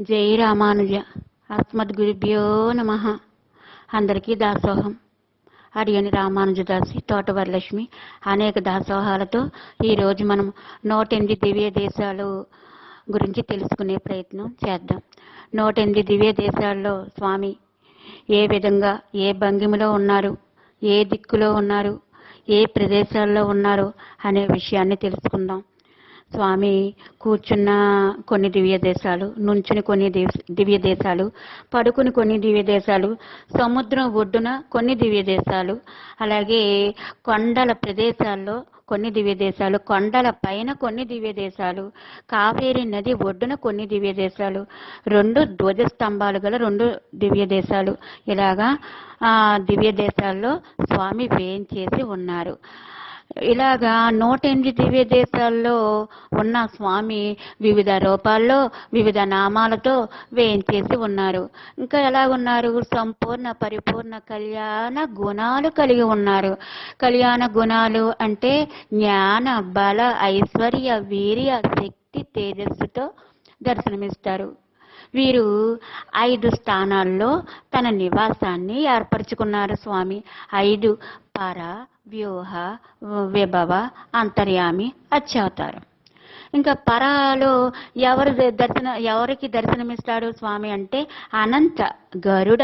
జై రామానుజ. అస్మద్గురుభ్యో నమ. అందరికీ దాసోహం. అడియని రామానుజదాసి తోటవరలక్ష్మి అనేక దాసోహాలతో ఈరోజు మనం నూట ఎనిమిది దివ్య దేశాలు గురించి తెలుసుకునే ప్రయత్నం చేద్దాం. నూట ఎనిమిది దివ్య దేశాల్లో స్వామి ఏ విధంగా ఏ భంగిమలో ఉన్నారు ఏ దిక్కులో ఉన్నారు ఏ ప్రదేశాల్లో ఉన్నారు అనే విషయాన్ని తెలుసుకుందాం. స్వామి కూర్చున్న కొన్ని దివ్య దేశాలు నుంచుని కొన్ని దివ్య దేశాలు పడుకుని కొన్ని దివ్య దేశాలు సముద్రం ఒడ్డున కొన్ని దివ్య దేశాలు అలాగే కొండల ప్రదేశాల్లో కొన్ని దివ్య దేశాలు కొండల పైన కొన్ని దివ్య దేశాలు కావేరి నది ఒడ్డున కొన్ని దివ్య దేశాలు రెండు ధ్వజ స్తంభాలు గల రెండు దివ్య దేశాలు. ఇలాగా ఆ దివ్య దేశాల్లో స్వామి వేయించేసి ఉన్నారు. ఇలాగా నూట ఎనిమిది దివ్య దేశాల్లో ఉన్న స్వామి వివిధ రూపాల్లో వివిధ నామాలతో వేయించేసి ఉన్నారు. ఇంకా ఎలా ఉన్నారు సంపూర్ణ పరిపూర్ణ కళ్యాణ గుణాలు కలిగి ఉన్నారు. కళ్యాణ గుణాలు అంటే జ్ఞాన బల ఐశ్వర్య వీర్య శక్తి తేజస్సుతో దర్శనమిస్తారు. వీరు ఐదు స్థానాల్లో తన నివాసాన్ని ఏర్పరచుకున్నారు స్వామి. ఐదు పర व्यूह विभव अंतर्यामी अच्छा अवतार ఇంకా పరాలో ఎవరు దర్శన ఎవరికి దర్శనమిస్తాడు స్వామి అంటే అనంత గరుడ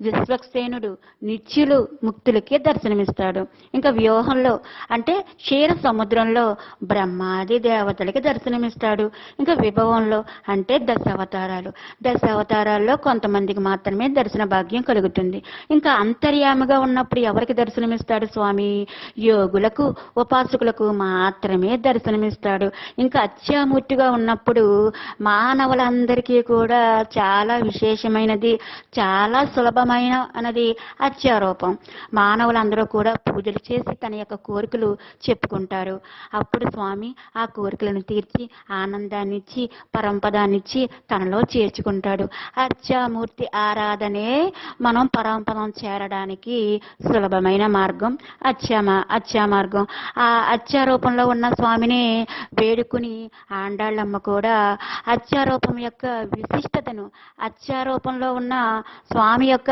విశ్వక్సేనుడు నిత్యులు ముక్తులకే దర్శనమిస్తాడు. ఇంకా వ్యూహంలో అంటే క్షీర సముద్రంలో బ్రహ్మాది దేవతలకి దర్శనమిస్తాడు. ఇంకా విభవంలో అంటే దశావతారాలు. దశావతారాల్లో కొంతమందికి మాత్రమే దర్శన భాగ్యం కలుగుతుంది. ఇంకా అంతర్యామిగా ఉన్నప్పుడు ఎవరికి దర్శనమిస్తాడు స్వామి? యోగులకు ఉపాసకులకు మాత్రమే దర్శనమిస్తాడు. ఇంకా సత్యమూర్తిగా ఉన్నప్పుడు మానవులందరికీ కూడా చాలా విశేషమైనది చాలా సులభమైన అన్నది అత్యారూపం. మానవులందరూ కూడా పూజలు చేసి తన యొక్క కోరికలు చెప్పుకుంటారు. అప్పుడు స్వామి ఆ కోరికలను తీర్చి ఆనందాన్ని ఇచ్చి పరంపదాన్నిచ్చి తనలో చేర్చుకుంటాడు. అత్యామూర్తి ఆరాధనే మనం పరంపదం చేరడానికి సులభమైన మార్గం అత్యామ అత్యా మార్గం ఆ అత్యారూపంలో ఉన్న స్వామిని వేడుకుని ఆండాళ్ళమ్మ కూడా అత్యారూపం యొక్క విశిష్టతను అత్యారూపంలో ఉన్న స్వామి యొక్క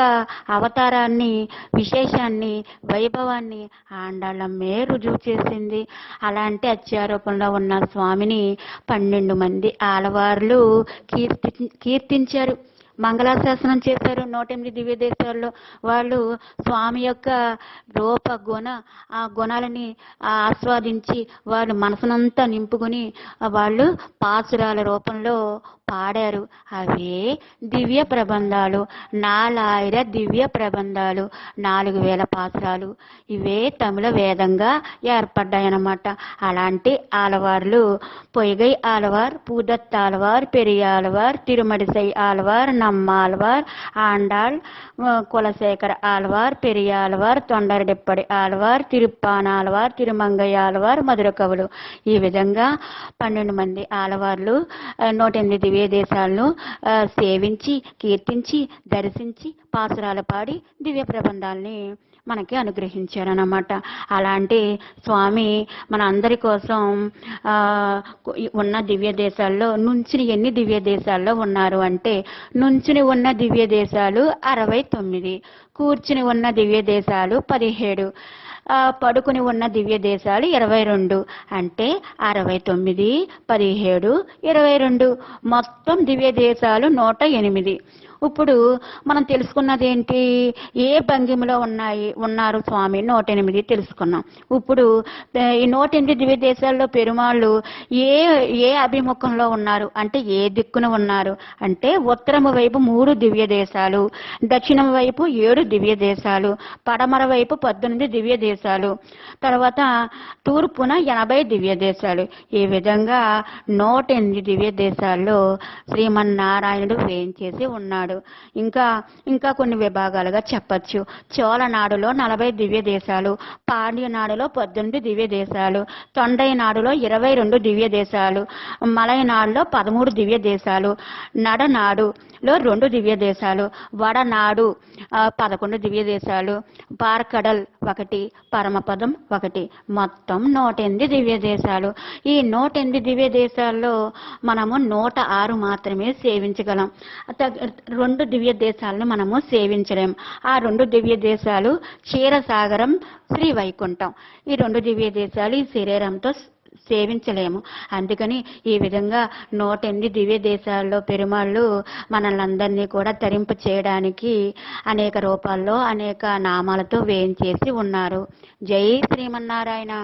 అవతారాన్ని విశేషాన్ని వైభవాన్ని ఆండాళ్ళమ్మే రుజువు చేసింది. అలాంటి అత్యారూపంలో ఉన్న స్వామిని పన్నెండు మంది ఆలవార్లు కీర్తి కీర్తించారు. మంగళాశాసనం చేశారు. నూట ఎనిమిది దివ్య దేశాల్లో వాళ్ళు స్వామి యొక్క రూప గుణ ఆ గుణాలని ఆస్వాదించి వాళ్ళు మనసునంతా నింపుకుని వాళ్ళు పాసురాల రూపంలో పాడారు. అవే దివ్య ప్రబంధాలు. నాలాయిర దివ్య ప్రబంధాలు. నాలుగు వేల పాసురాలు. ఇవే తమిళ వేదంగా ఏర్పడ్డాయన్నమాట. అలాంటి ఆలవార్లు పొయ్యగై ఆలవార్ పూదత్ ఆలవార్ పెరియాలవార్ తిరుమడిసై ఆలవార్ అమ్మ ఆల్వార్ ఆండాల్ కులశేఖర్ ఆల్వార్ కులశేఖర ఆలవార్ పెరియాలవార్ తొండరడెప్పడి ఆలవార్ తిరుప్పానాలవార్ తిరుమంగయ్య ఆలవార్ మధుర కవులు. ఈ విధంగా పన్నెండు మంది ఆలవార్లు నూట ఎనిమిది దివ్య దేశాలను సేవించి కీర్తించి దర్శించి పాసురాలు పాడి దివ్య ప్రబంధాలని మనకి అనుగ్రహించారనమాట అలాంటి స్వామి మన అందరి కోసం ఉన్న దివ్య దేశాల్లో నుంచుని ఎన్ని దివ్య దేశాల్లో ఉన్నారు అంటే నుంచుని ఉన్న దివ్య దేశాలు అరవై తొమ్మిది కూర్చుని ఉన్న దివ్య దేశాలు పదిహేడు పడుకుని ఉన్న దివ్య దేశాలు ఇరవై రెండు అంటే అరవై తొమ్మిది పదిహేడు ఇరవై రెండు. మొత్తం దివ్య దేశాలు నూట ఎనిమిది. ఇప్పుడు మనం తెలుసుకున్నది ఏంటి ఏ భంగిమలో ఉన్నాయి? ఉన్నారు స్వామి. నూట ఎనిమిది తెలుసుకున్నాం. ఇప్పుడు ఈ నూట ఎనిమిది దివ్య దేశాల్లో పెరుమాళ్ళు ఏ ఏ అభిముఖంలో ఉన్నారు? అంటే ఏ దిక్కున ఉన్నారు? అంటే ఉత్తరము వైపు మూడు దివ్య దేశాలు దక్షిణం వైపు ఏడు దివ్య దేశాలు పడమర వైపు పద్దెనిమిది దివ్య దేశాలు తర్వాత తూర్పున ఎనభై దివ్య దేశాలు ఈ విధంగా నూట ఎనిమిది దివ్య దేశాల్లో శ్రీమన్నారాయణుడు వేయించేసి ఉన్నాడు. అన్నాడు ఇంకా ఇంకా కొన్ని విభాగాలుగా చెప్పచ్చు. చోళనాడులో నలభై దివ్య దేశాలు పాండ్యనాడులో పద్దెనిమిది దివ్య దేశాలు తొండై నాడులో ఇరవై రెండు దివ్య దేశాలు మలయనాడులో పదమూడు దివ్య దేశాలు నడనాడులో రెండు దివ్య దేశాలు వడనాడు పదకొండు దివ్య దేశాలు పార్కడల్ ఒకటి పరమపదం ఒకటి మొత్తం నూట ఎనిమిది దివ్య దేశాలు. ఈ నూట ఎనిమిది దివ్య దేశాల్లో మనము నూట ఆరు మాత్రమే సేవించగలం. రెండు దివ్య దేశాలను మనము సేవించలేం. ఆ రెండు దివ్య దేశాలు క్షీరసాగరం శ్రీ వైకుంఠం ఈ రెండు దివ్య దేశాలు ఈ శరీరంతో సేవించలేము. అందుకని ఈ విధంగా నూట ఎనిమిది దివ్య దేశాల్లో పెరుమాళ్ళు మనల్ని అందరినీ కూడా తరింపు చేయడానికి అనేక రూపాల్లో అనేక నామాలతో వేయించేసి ఉన్నారు. జై శ్రీమన్నారాయణ.